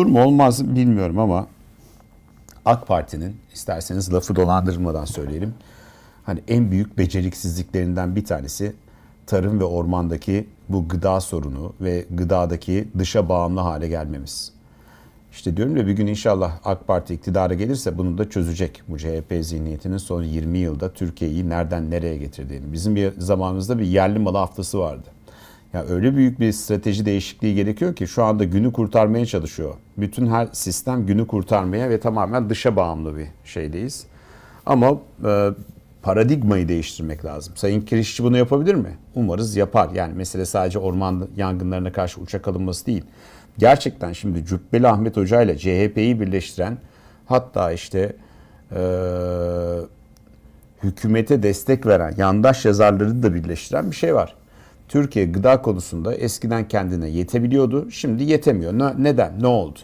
Olur mu olmaz bilmiyorum ama AK Parti'nin isterseniz lafı dolandırmadan söyleyelim. Hani en büyük beceriksizliklerinden bir tanesi tarım ve ormandaki bu gıda sorunu ve gıdadaki dışa bağımlı hale gelmemiz. İşte diyorum ya bir gün inşallah AK Parti iktidara gelirse bunu da çözecek. Bu CHP zihniyetinin son 20 yılda Türkiye'yi nereden nereye getirdiğini. Bizim bir zamanımızda bir yerli malı haftası vardı. Ya öyle büyük bir strateji değişikliği gerekiyor ki şu anda günü kurtarmaya çalışıyor. Bütün her sistem günü kurtarmaya ve tamamen dışa bağımlı bir şeydeyiz. Ama e, paradigmayı değiştirmek lazım. Sayın Kirişçi bunu yapabilir mi? Umarız yapar. Yani mesele sadece orman yangınlarına karşı uçak alınması değil. Gerçekten şimdi Cübbeli Ahmet Hoca ile CHP'yi birleştiren hatta işte e, hükümete destek veren yandaş yazarları da birleştiren bir şey var. Türkiye gıda konusunda eskiden kendine yetebiliyordu. Şimdi yetemiyor. Ne- neden? Ne oldu?